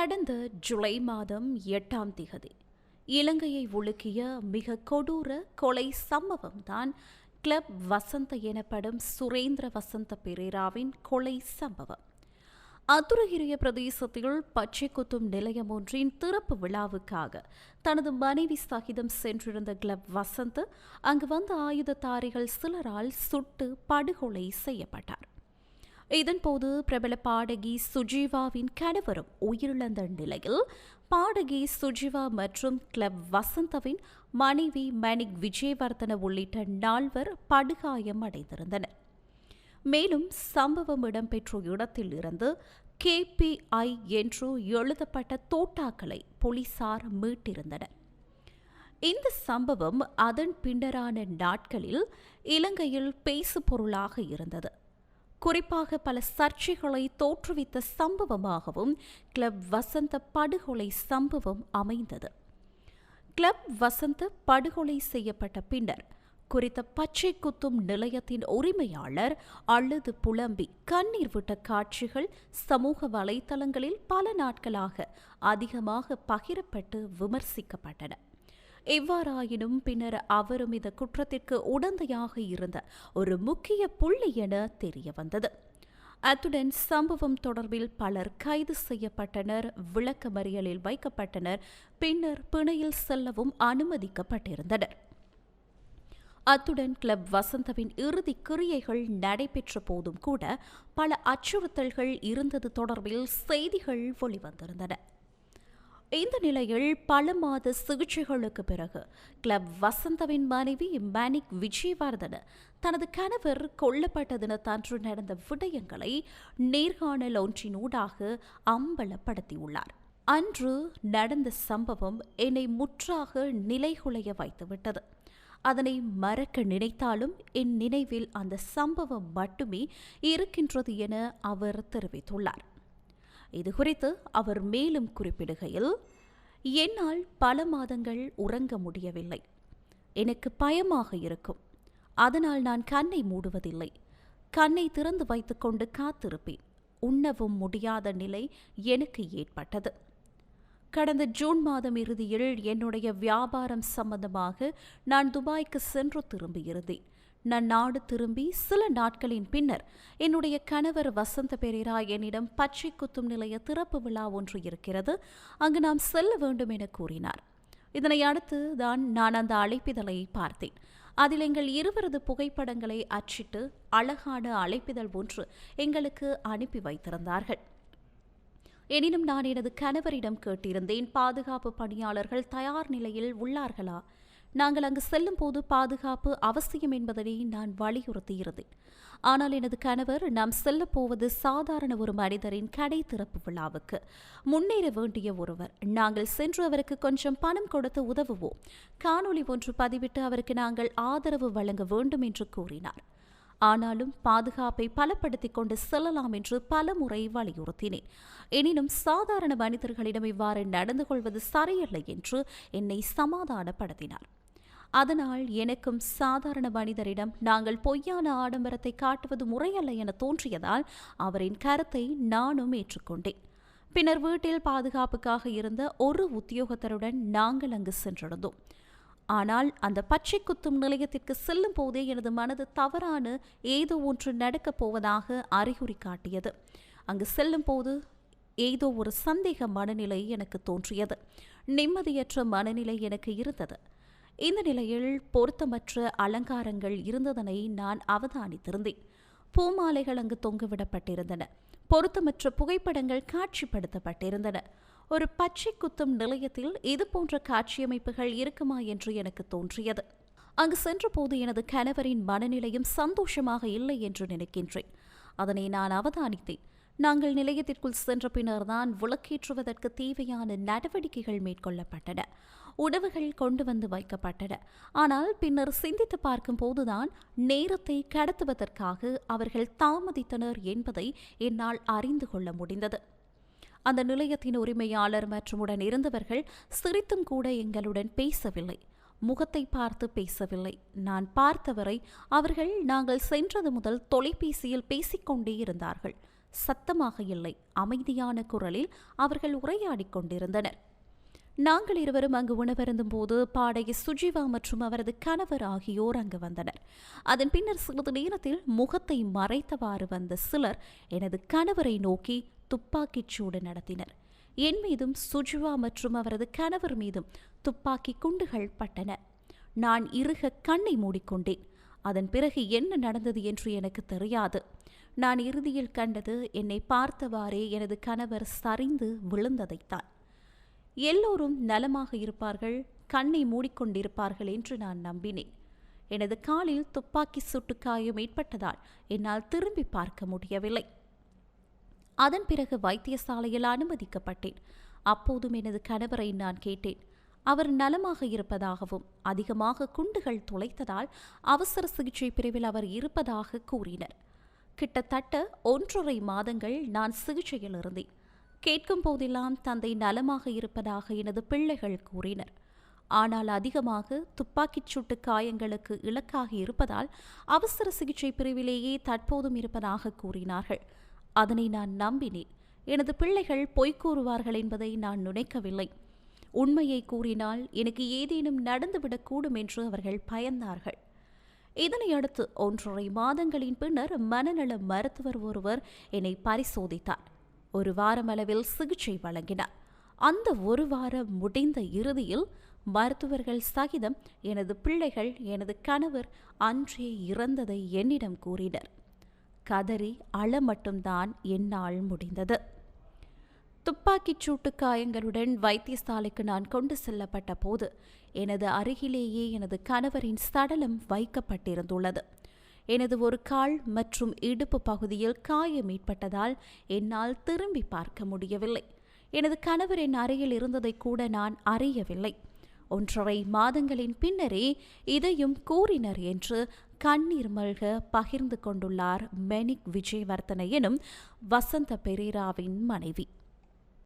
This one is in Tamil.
கடந்த ஜூலை மாதம் எட்டாம் திகதி இலங்கையை உலுக்கிய மிக கொடூர கொலை சம்பவம்தான் கிளப் வசந்த எனப்படும் சுரேந்திர வசந்த பெரேராவின் கொலை சம்பவம். அத்துரகிரிய பிரதேசத்தில் பச்சை குத்தும் நிலையம் ஒன்றின் திறப்பு விழாவுக்காக தனது மனைவி சகிதம் சென்றிருந்த கிளப் வசந்த் அங்கு வந்த ஆயுததாரிகள் சிலரால் சுட்டு படுகொலை செய்யப்பட்டார். இதன்போது பிரபல பாடகி சுஜீவாவின் கணவரும் உயிரிழந்த நிலையில் பாடகி சுஜீவா மற்றும் கிளப் வசந்தவின் மனைவி மணிக் விஜயவர்தன உள்ளிட்ட நால்வர் படுகாயம் அடைந்திருந்தனர். மேலும் சம்பவம் இடம்பெற்ற இடத்தில் இருந்து கேபிஐ என்று எழுதப்பட்ட தோட்டாக்களை போலீசார் மீட்டிருந்தனர். இந்த சம்பவம் அதன் பின்னரான நாட்களில் இலங்கையில் பேசு பொருளாக இருந்தது. குறிப்பாக பல சர்ச்சைகளை தோற்றுவித்த சம்பவமாகவும் கிளப் வசந்த படுகொலை சம்பவம் அமைந்தது. கிளப் வசந்த படுகொலை செய்யப்பட்ட பின்னர் குறித்த பச்சை குத்தும் நிலையத்தின் உரிமையாளர் அழுது புலம்பி கண்ணீர் விட்ட காட்சிகள் சமூக வலைதளங்களில் பல நாட்களாக அதிகமாக பகிரப்பட்டு விமர்சிக்கப்பட்டன. எவ்வாறாயினும் பின்னர் அவரும் இந்த குற்றத்திற்கு உடந்தையாக இருந்த ஒரு முக்கிய புள்ளி என தெரிய வந்தது அத்துடன் சம்பவம் தொடர்பில் பலர் கைது செய்யப்பட்டனர் விளக்கமறியலில் வைக்கப்பட்டனர் பின்னர் பிணையில் செல்லவும் அனுமதிக்கப்பட்டிருந்தனர். அத்துடன் கிளப் வசந்தவின் இறுதி கிரியைகள் நடைபெற்ற போதும் கூட பல அச்சுறுத்தல்கள் இருந்தது தொடர்பில் செய்திகள் வெளிவந்திருந்தன. இந்த நிலையில் பல மாத சிகிச்சைகளுக்கு பிறகு கிளப் வசந்தவின் மனைவி மேனிக் விஜயவர்தன தனது கணவர் கொல்லப்பட்ட தினத்தன்று நடந்த விடயங்களை நேர்காணல் ஒன்றினூடாக அம்பலப்படுத்தியுள்ளார். அன்று நடந்த சம்பவம் என்னை முற்றாக நிலைகுலைய வைத்துவிட்டது. அதனை மறக்க நினைத்தாலும் என் நினைவில் அந்த சம்பவம் மட்டுமே இருக்கின்றது என அவர் தெரிவித்துள்ளார். இது குறித்து அவர் மேலும் குறிப்பிடுகையில் என்னால் பல மாதங்கள் உறங்க முடியவில்லை. எனக்கு பயமாக இருக்கும். அதனால் நான் கண்ணை மூடுவதில்லை. கண்ணை திறந்து வைத்துக்கொண்டு காத்திருப்பேன். உண்ணவும் முடியாத நிலை எனக்கு ஏற்பட்டது. கடந்த ஜூன் மாதம் இறுதியில் என்னுடைய வியாபாரம் சம்பந்தமாக நான் துபாய்க்கு சென்று திரும்பியிருந்தேன். நான் நாடு திரும்பி சில நாட்களின் பின்னர் என்னுடைய கணவர் வசந்த பெரேரா என்னிடம் பச்சை குத்தும் நிலைய திறப்பு விழா ஒன்று இருக்கிறது. அங்கு நாம் செல்ல வேண்டும் என கூறினார். இதனை அடுத்து தான் நான் அந்த அழைப்பிதழை பார்த்தேன். அதில் எங்கள் இருவரது புகைப்படங்களை அச்சிட்டு அழகான அழைப்பிதழ் ஒன்று எங்களுக்கு அனுப்பி வைத்திருந்தார்கள். எனினும் நான் எனது கணவரிடம் கேட்டிருந்தேன் பாதுகாப்பு பணியாளர்கள் தயார் நிலையில் உள்ளார்களா? நாங்கள் அங்கு செல்லும் போது பாதுகாப்பு அவசியம் என்பதனை நான் வலியுறுத்தியிருந்தேன். ஆனால் எனது கணவர் நாம் செல்லப்போவது சாதாரண ஒரு மனிதரின் கடை திறப்பு விழாவுக்கு. முன்னேற வேண்டிய ஒருவர். நாங்கள் சென்று அவருக்கு கொஞ்சம் பணம் கொடுத்து உதவுவோம். காணொளி ஒன்று பதிவிட்டு அவருக்கு நாங்கள் ஆதரவு வழங்க வேண்டும் என்று கூறினார். ஆனாலும் பாதுகாப்பை பலப்படுத்திக் கொண்டு செல்லலாம் என்று பல முறை வலியுறுத்தினேன். எனினும் சாதாரண மனிதர்களிடம் இவ்வாறு நடந்து கொள்வது சரியில்லை என்று என்னை சமாதானப்படுத்தினார். அதனால் எனக்கும் சாதாரண மனிதரிடம் நாங்கள் பொய்யான ஆடம்பரத்தை காட்டுவது முறையல்ல என தோன்றியதால் அவரின் கருத்தை நானும் ஏற்றுக்கொண்டேன். பின்னர் வீட்டில் பாதுகாப்புக்காக இருந்த ஒரு உத்தியோகத்தருடன் நாங்கள் அங்கு சென்றிருந்தோம். ஆனால் அந்த பச்சை குத்தும் நிலையத்திற்கு செல்லும் போதே எனது மனது தவறான ஏதோ ஒன்று நடக்கப் போவதாக அறிகுறி காட்டியது. அங்கு செல்லும் போது ஏதோ ஒரு சந்தேக மனநிலை எனக்கு தோன்றியது. நிம்மதியற்ற மனநிலை எனக்கு இருந்தது. இந்த நிலையில் பொருத்தமற்ற அலங்காரங்கள் இருந்ததனை நான் அவதானித்திருந்தேன். பூமாலைகள் அங்கு தொங்கவிடப்பட்டிருந்தன. பொருத்தமற்ற புகைப்படங்கள் காட்சிப்படுத்தப்பட்டிருந்தன. ஒரு பச்சை குத்தும் நிலையத்தில் இது போன்ற காட்சியமைப்புகள் இருக்குமா என்று எனக்கு தோன்றியது. அங்கு சென்றபோது எனது கணவரின் மனநிலையும் சந்தோஷமாக இல்லை என்று நினைக்கின்றேன். அதனை நான் அவதானித்தேன். நாங்கள் நிலையத்திற்குள் சென்ற பின்னர்தான் விளக்கேற்றுவதற்கு தேவையான நடவடிக்கைகள் மேற்கொள்ளப்பட்டன. உணவுகள் கொண்டு வந்து வைக்கப்பட்டன. ஆனால் பின்னர் சிந்தித்து பார்க்கும் போதுதான் நேரத்தை கடத்துவதற்காக அவர்கள் தாமதித்தனர் என்பதை என்னால் அறிந்து கொள்ள முடிந்தது. அந்த நிலையத்தின் உரிமையாளர் மற்றும் உடன் இருந்தவர்கள் சிரித்தும் கூட எங்களுடன் பேசவில்லை. முகத்தை பார்த்து பேசவில்லை. நான் பார்த்தவரை அவர்கள் நாங்கள் சென்றது முதல் தொலைபேசியில் பேசிக்கொண்டே இருந்தார்கள். சத்தமாக இல்லை. அமைதியான குரலில் அவர்கள் உரையாடிக் கொண்டிருந்தனர். நாங்கள் இருவரும் அங்கு உணவருந்தும் போது பாடகி சுஜிவா மற்றும் அவரது கணவர் ஆகியோர் அங்கு வந்தனர். அதன் பின்னர் சிறிது நேரத்தில் முகத்தை மறைத்தவாறு வந்த சிலர் எனது கணவரை நோக்கி துப்பாக்கிச் சூடு நடத்தினர். என் மீதும் சுஜிவா மற்றும் அவரது கணவர் மீதும் துப்பாக்கி குண்டுகள் பட்டன. நான் இறுக கண்ணை மூடிக்கொண்டேன். அதன் பிறகு என்ன நடந்தது என்று எனக்கு தெரியாது. நான் இறுதியில் கண்டது என்னை பார்த்தவாறே எனது கணவர் சரிந்து விழுந்ததைத்தான். எல்லோரும் நலமாக இருப்பார்கள் கண்ணை மூடிக்கொண்டிருப்பார்கள் என்று நான் நம்பினேன். எனது காலில் துப்பாக்கி சுட்டு காயம் ஏற்பட்டதால் என்னால் திரும்பி பார்க்க முடியவில்லை. அதன் பிறகு வைத்தியசாலையில் அனுமதிக்கப்பட்டேன். அப்போதும் எனது கணவரை நான் கேட்டேன். அவர் நலமாக இருப்பதாகவும் அதிகமாக குண்டுகள் துளைத்ததால் அவசர சிகிச்சை பிரிவில் அவர் இருப்பதாக கூறினர். கிட்டத்தட்ட ஒன்றரை மாதங்கள் நான் சிகிச்சையில் இருந்தேன். கேட்கும் போதெல்லாம் தந்தை நலமாக இருப்பதாக எனது பிள்ளைகள் கூறினர். ஆனால் அதிகமாக துப்பாக்கிச் சூட்டு காயங்களுக்கு இலக்காகி இருப்பதால் அவசர சிகிச்சை பிரிவிலேயே தற்போதும் இருப்பதாக கூறினார்கள். அதனை நான் நம்பினேன். எனது பிள்ளைகள் பொய்க் கூறுவார்கள் என்பதை நான் நினைக்கவில்லை. உண்மையை கூறினால் எனக்கு ஏதேனும் நடந்துவிடக்கூடும் என்று அவர்கள் பயந்தார்கள். இதனையடுத்து ஒன்றரை மாதங்களின் பின்னர் மனநல மருத்துவர் ஒருவர் என்னை பரிசோதித்தார். ஒரு வாரமளவில் சிகிச்சை வழங்கினார். அந்த ஒரு வாரம் முடிந்த இறுதியில் மருத்துவர்கள் சகிதம் எனது பிள்ளைகள் எனது கணவர் அன்றே இறந்ததை என்னிடம் கூறினர். கதறி அள மட்டும்தான் என்னால் முடிந்தது. துப்பாக்கிச் சூட்டு காயங்களுடன் வைத்தியசாலைக்கு நான் கொண்டு செல்லப்பட்ட போது எனது அருகிலேயே எனது கணவரின் சடலம் வைக்கப்பட்டிருந்துள்ளது. எனது ஒரு கால் மற்றும் இடுப்பு பகுதியில் காயம் ஏற்பட்டதால் என்னால் திரும்பி பார்க்க முடியவில்லை. எனது கணவர் என் அருகில் இருந்ததை கூட நான் அறியவில்லை. ஒன்றரை மாதங்களின் பின்னரே இதையும் கூறினர் என்று கண்ணீர் மல்க பகிர்ந்து கொண்டுள்ளார் மெனிக் விஜயவர்த்தன எனும் வசந்த பெரேராவின் மனைவி.